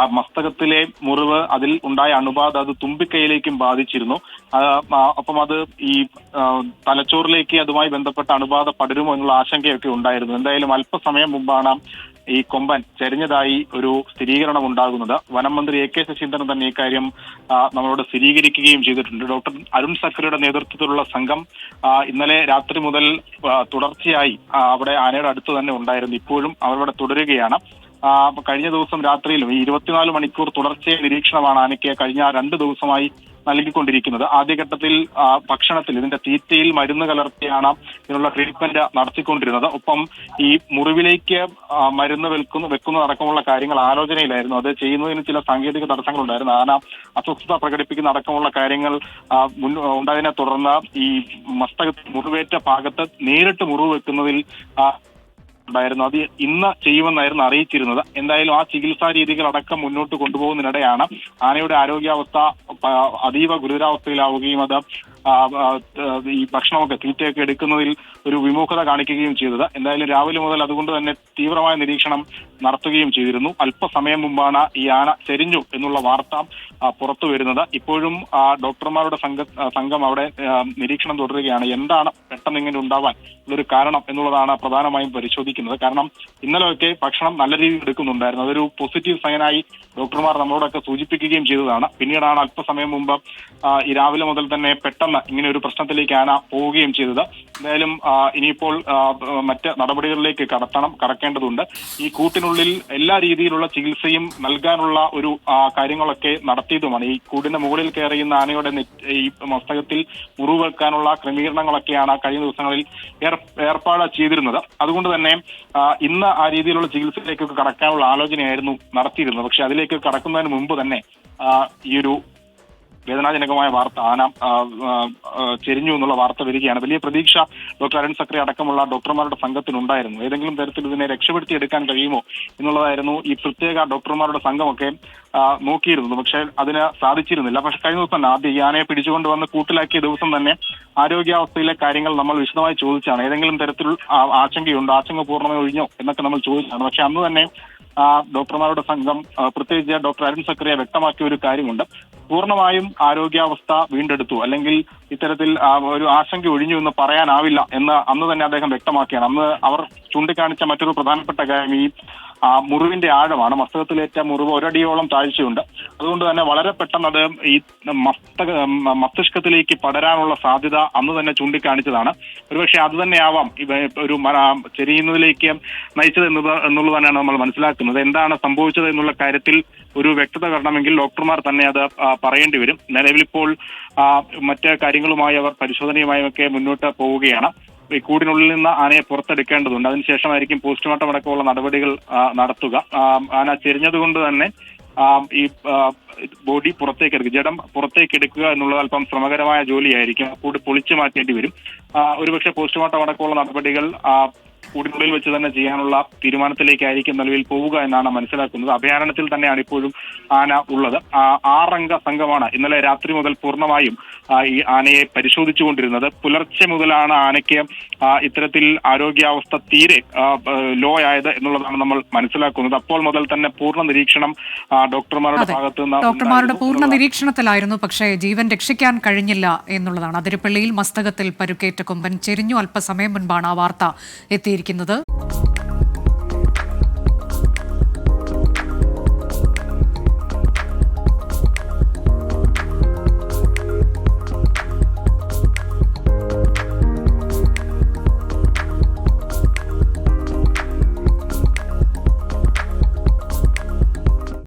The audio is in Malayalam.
ആ മസ്തകത്തിലെ മുറിവ് അതിൽ ഉണ്ടായ അണുബാധ അത് തുമ്പിക്കൈയിലേക്കും ബാധിച്ചിരുന്നു. അപ്പം അത് ഈ തലച്ചോറിലേക്ക് അതുമായി ബന്ധപ്പെട്ട അണുബാധ പടരുമോ എന്നുള്ള ആശങ്കയൊക്കെ ഉണ്ടായിരുന്നു. എന്തായാലും അല്പസമയം മുമ്പാണ് ഈ കൊമ്പൻ ചരിഞ്ഞതായി ഒരു സ്ഥിരീകരണം ഉണ്ടാകുന്നത്. വനം മന്ത്രി എ കെ ശശീന്ദ്രൻ തന്നെ ഇക്കാര്യം നമ്മളോട് സ്ഥിരീകരിക്കുകയും ചെയ്തിട്ടുണ്ട്. ഡോക്ടർ അരുൺ സക്കറിയുടെ നേതൃത്വത്തിലുള്ള സംഘം ഇന്നലെ രാത്രി മുതൽ തുടർച്ചയായി അവിടെ ആനയുടെ അടുത്ത് തന്നെ ഉണ്ടായിരുന്നു. ഇപ്പോഴും അവരവിടെ തുടരുകയാണ്. കഴിഞ്ഞ ദിവസം രാത്രിയിലും ഈ ഇരുപത്തിനാല് മണിക്കൂർ തുടർച്ചയായ നിരീക്ഷണമാണ് ആനയ്ക്ക് കഴിഞ്ഞ രണ്ട് ദിവസമായി നൽകിക്കൊണ്ടിരിക്കുന്നത്. ആദ്യഘട്ടത്തിൽ ഭക്ഷണത്തിൽ ഇതിന്റെ തീറ്റയിൽ മരുന്ന് കലർത്തിയാണ് ഇതിനുള്ള ട്രീറ്റ്മെന്റ് നടത്തിക്കൊണ്ടിരുന്നത്. ഒപ്പം ഈ മുറിവിലേക്ക് മരുന്ന് വെക്കുന്നു വെക്കുന്നതടക്കമുള്ള കാര്യങ്ങൾ ആലോചനയിലായിരുന്നു. അത് ചെയ്യുന്നതിന് ചില സാങ്കേതിക തടസ്സങ്ങളുണ്ടായിരുന്നു. ആന അസ്വസ്ഥത പ്രകടിപ്പിക്കുന്ന അടക്കമുള്ള കാര്യങ്ങൾ ഉണ്ടായതിനെ തുടർന്ന് ഈ മസ്തക മുറിവേറ്റ ഭാഗത്ത് നേരിട്ട് മുറിവ് വെക്കുന്നതിൽ ഉണ്ടായിരുന്നു അത് ഇന്ന് ചെയ്യുമെന്നായിരുന്നു അറിയിച്ചിരുന്നത്. എന്തായാലും ആ ചികിത്സാ രീതികൾ അടക്കം മുന്നോട്ട് കൊണ്ടുപോകുന്നതിനിടെയാണ് ആനയുടെ ആരോഗ്യാവസ്ഥ അതീവ ഗുരുതരാവസ്ഥയിലാവുകയും അത് ഈ ഭക്ഷണമൊക്കെ തീറ്റയൊക്കെ എടുക്കുന്നതിൽ ഒരു വിമുഖത കാണിക്കുകയും ചെയ്തത്. എന്തായാലും രാവിലെ മുതൽ അതുകൊണ്ട് തന്നെ തീവ്രമായ നിരീക്ഷണം നടത്തുകയും ചെയ്തിരുന്നു. അല്പസമയം മുമ്പാണ് ഈ ആന ചെരിഞ്ഞു എന്നുള്ള വാർത്ത പുറത്തു വരുന്നത്. ഇപ്പോഴും ഡോക്ടർമാരുടെ സംഘ സംഘം അവിടെ നിരീക്ഷണം തുടരുകയാണ്. എന്താണ് പെട്ടെന്ന് ഇങ്ങനെ ഉണ്ടാവാൻ ഒരു കാരണം എന്നുള്ളതാണ് പ്രധാനമായും പരിശോധിക്കുന്നത്. കാരണം ഇന്നലെയൊക്കെ ഭക്ഷണം നല്ല രീതിയിൽ എടുക്കുന്നുണ്ടായിരുന്നു. അതൊരു പോസിറ്റീവ് സൈനായി ഡോക്ടർമാർ നമ്മളോടൊക്കെ സൂചിപ്പിക്കുകയും ചെയ്തതാണ്. പിന്നീടാണ് അല്പസമയം മുമ്പ് ഈ രാവിലെ മുതൽ തന്നെ പെട്ടെന്ന് ഇങ്ങനെ ഒരു പ്രശ്നത്തിലേക്കാണ് പോവുകയും ചെയ്തത്. എന്തായാലും ഇനിയിപ്പോൾ മറ്റ് നടപടികളിലേക്ക് കടത്തണം കടക്കേണ്ടതുണ്ട്. ഈ കൂട്ടിനുള്ളിൽ എല്ലാ രീതിയിലുള്ള ചികിത്സയും നൽകാനുള്ള ഒരു കാര്യങ്ങളൊക്കെ നടത്തിയതുമാണ്. ഈ കൂടിന്റെ മുകളിൽ കയറിയുന്ന ആനയുടെ ഈ മസ്തകത്തിൽ മുറിവ് വെക്കാനുള്ള ക്രമീകരണങ്ങളൊക്കെയാണ് കഴിഞ്ഞ ദിവസങ്ങളിൽ ഏർ- ഏർപ്പാട് ചെയ്തിരുന്നത്. അതുകൊണ്ട് തന്നെ ഇന്ന് ആ രീതിയിലുള്ള ചികിത്സയിലേക്കൊക്കെ കടക്കാനുള്ള ആലോചനയായിരുന്നു നടത്തിയിരുന്നത്. പക്ഷെ അതിലേക്ക് കടക്കുന്നതിന് മുമ്പ് തന്നെ ഈ ഒരു വേദനാജനകമായ വാർത്ത ആന ചെരിഞ്ഞു എന്നുള്ള വാർത്ത വരികയാണ്. വലിയ പ്രതീക്ഷ ഡോക്ടർ അരുൺ സക്രി അടക്കമുള്ള ഡോക്ടർമാരുടെ സംഘത്തിനുണ്ടായിരുന്നു. ഏതെങ്കിലും തരത്തിൽ ഇതിനെ രക്ഷപ്പെടുത്തിയെടുക്കാൻ കഴിയുമോ എന്നുള്ളതായിരുന്നു ഈ പ്രത്യേക ഡോക്ടർമാരുടെ സംഘമൊക്കെ നോക്കിയിരുന്നത്. പക്ഷേ അതിന് സാധിച്ചിരുന്നില്ല. പക്ഷെ കഴിഞ്ഞ ദിവസം തന്നെ ആദ്യം ഈ ആനയെ പിടിച്ചുകൊണ്ട് വന്ന് കൂട്ടിലാക്കിയ ദിവസം തന്നെ ആരോഗ്യാവസ്ഥയിലെ കാര്യങ്ങൾ നമ്മൾ വിശദമായി ചോദിച്ചാണ്. ഏതെങ്കിലും തരത്തിൽ ആശങ്കയുണ്ടോ ആശങ്ക പൂർണമായി ഒഴിഞ്ഞോ എന്നൊക്കെ നമ്മൾ ചോദിച്ചാണ്. പക്ഷെ അന്ന് തന്നെ ഡോക്ടർമാരുടെ സംഘം പ്രത്യേകിച്ച് ഡോക്ടർ അരുൺ സക്രിയ വ്യക്തമാക്കിയ ഒരു കാര്യമുണ്ട്. പൂർണമായും ആരോഗ്യാവസ്ഥ വീണ്ടെടുത്തു. അല്ലെങ്കിൽ ഇത്തരത്തിൽ ഒരു ആശങ്ക ഒഴിഞ്ഞു എന്ന് പറയാനാവില്ല എന്ന് അന്ന് തന്നെ അദ്ദേഹം വ്യക്തമാക്കിയാണ്. അന്ന് അവർ ചൂണ്ടിക്കാണിച്ച മറ്റൊരു പ്രധാനപ്പെട്ട കാര്യം ഈ ആ, മുറിവിന്റെ ആഴമാണ്. മസ്തകത്തിലേറ്റ മുറിവ് ഒരടിയോളം താഴ്ചയുണ്ട്. അതുകൊണ്ട് തന്നെ വളരെ പെട്ടെന്ന് അത് ഈ മസ്തക മസ്തിഷ്കത്തിലേക്ക് പടരാനുള്ള സാധ്യത അന്ന് തന്നെ ചൂണ്ടിക്കാണിച്ചതാണ്. ഒരുപക്ഷെ അത് തന്നെയാവാം. ഒരു ചെരിയുന്നതിലേക്ക് നയിച്ചത് എന്നത് എന്നുള്ളത് തന്നെയാണ് നമ്മൾ മനസ്സിലാക്കുന്നത്. എന്താണ് സംഭവിച്ചത് എന്നുള്ള കാര്യത്തിൽ ഒരു വ്യക്തത വരണമെങ്കിൽ ഡോക്ടർമാർ തന്നെ അത് പറയേണ്ടി വരും. നിലവിലിപ്പോൾ മറ്റേ മറ്റ് കാര്യങ്ങളുമായി അവർ പരിശോധനയുമായും ഒക്കെ മുന്നോട്ട് പോവുകയാണ്. ഈ കൂടിനുള്ളിൽ നിന്ന് ആനയെ പുറത്തെടുക്കേണ്ടതുണ്ട്. അതിനുശേഷമായിരിക്കും പോസ്റ്റ്മോർട്ടം അടക്കമുള്ള നടപടികൾ നടത്തുക. ആന ചെരിഞ്ഞതുകൊണ്ട് തന്നെ ഈ ബോഡി പുറത്തേക്ക് എടുക്കുക ജഡം പുറത്തേക്ക് എടുക്കുക എന്നുള്ളത് അല്പം ശ്രമകരമായ ജോലിയായിരിക്കും. കൂടി പൊളിച്ചു മാറ്റേണ്ടി വരും. ഒരുപക്ഷെ പോസ്റ്റ്മോർട്ടം അടക്കമുള്ള നടപടികൾ കൂടിനുള്ളിൽ വെച്ച് തന്നെ ചെയ്യാനുള്ള തീരുമാനത്തിലേക്കായിരിക്കും നിലവിൽ പോവുക എന്നാണ് മനസ്സിലാക്കുന്നത്. അഭയാരണ്യത്തിൽ തന്നെയാണ് ഇപ്പോഴും ആന ഉള്ളത്. ആറംഗ സംഘമാണ് ഇന്നലെ രാത്രി മുതൽ പൂർണമായും ഈ ആനയെ പരിശോധിച്ചുകൊണ്ടിരുന്നത്. പുലർച്ചെ മുതലാണ് ആനയ്ക്ക് ഇത്തരത്തിൽ ആരോഗ്യാവസ്ഥ തീരെ ലോ ആയത് എന്നുള്ളതാണ് നമ്മൾ മനസ്സിലാക്കുന്നത്. അപ്പോൾ മുതൽ തന്നെ പൂർണ നിരീക്ഷണം ഡോക്ടർമാരുടെ ഭാഗത്തു നിന്ന് ഡോക്ടർമാരുടെ പൂർണ. നിരീക്ഷണത്തിലായിരുന്നു. പക്ഷേ ജീവൻ രക്ഷിക്കാൻ കഴിഞ്ഞില്ല എന്നുള്ളതാണ്. അതിരപ്പള്ളിയിൽ മസ്തകത്തിൽ പരുക്കേറ്റ കൊമ്പൻ ചെരിഞ്ഞു അല്പസമയം മുൻപാണ് ആ വാർത്ത എത്തിയിരിക്കുന്നത്